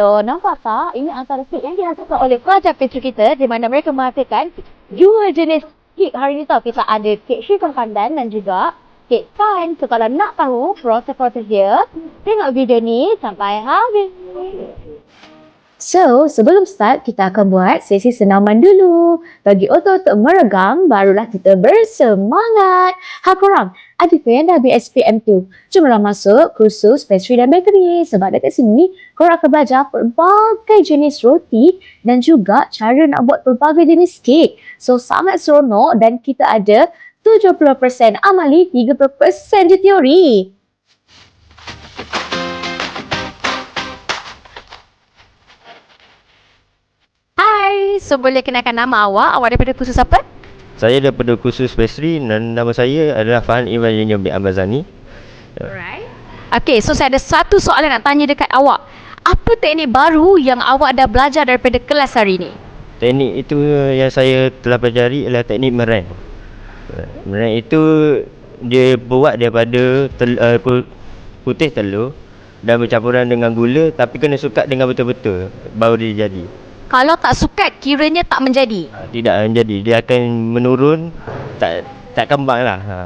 So, nampak tak? Ini antara kek yang dihasilkan oleh pelajar pastry kita di mana mereka menghasilkan dua jenis kek hari ni tau. Kita ada kek syifon pandan dan juga kek pan. So, kalau nak tahu proses-proses dia, tengok video ni sampai habis. So, sebelum start, kita akan buat sesi senaman dulu. Bagi otot-otot meregang, barulah kita bersemangat. Ha korang, ada ke yang dah ambil SPM tu? Jomlah masuk kursus pastry dan bakery. Sebab dekat sini, korang akan belajar pelbagai jenis roti dan juga cara nak buat pelbagai jenis kek. So, sangat seronok dan kita ada 70% amali, 30% je teori. So boleh kenalkan nama awak? Awak daripada kursus apa? Saya daripada kursus pastry dan nama saya adalah Fahan Ibrahim bin Ambazani. Alright. Okay, so saya ada satu soalan nak tanya dekat awak. Apa teknik baru yang awak dah belajar daripada kelas hari ni? Teknik itu yang saya telah pelajari adalah teknik meringue. Meringue itu dia buat daripada tel, uh, pu- putih telur dan bercampuran dengan gula tapi kena sukat dengan betul-betul baru dia jadi. Kalau tak sukat, kiranya tak menjadi. Ha, Tidak menjadi, dia akan menurun tak tak kembang lah. Ha.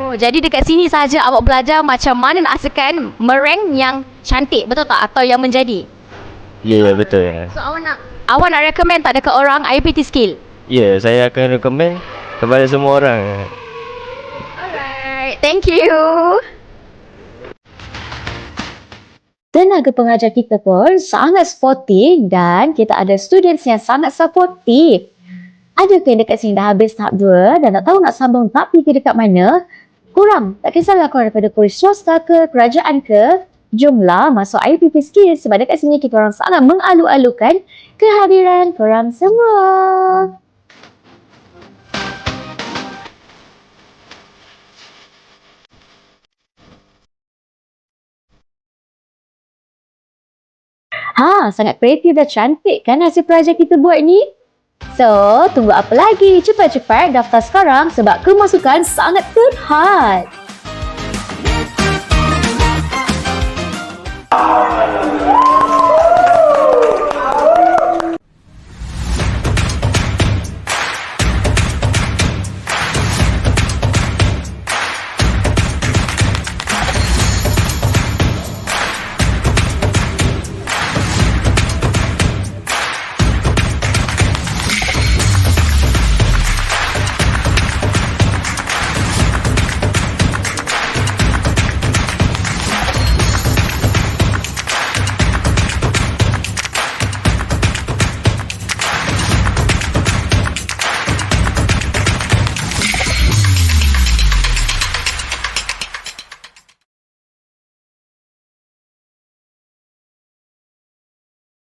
Oh, jadi dekat sini saja awak belajar macam mana nak hasilkan meringue yang cantik, betul tak? Atau yang menjadi? Ya, yeah, betul ya. So awak nak awak nak recommend tak dekat orang IPT skill? Ya, saya akan recommend kepada semua orang. Alright, thank you. Tenaga pengajar kita pun sangat sportif dan kita ada students yang sangat supportive. Ada ke yang dekat sini dah habis tahap 2 dan nak tahu nak sambung tak pergi dekat mana? Kurang, tak kisahlah korang daripada kulis swasta ke, kerajaan ke, jomlah masuk IPP Skills sebab dekat sini kita orang sangat mengalu-alukan kehadiran korang semua. Ha, sangat kreatif dan cantik kan hasil projek kita buat ni? So, tunggu apa lagi? Cepat-cepat daftar sekarang sebab kemasukan sangat terhad.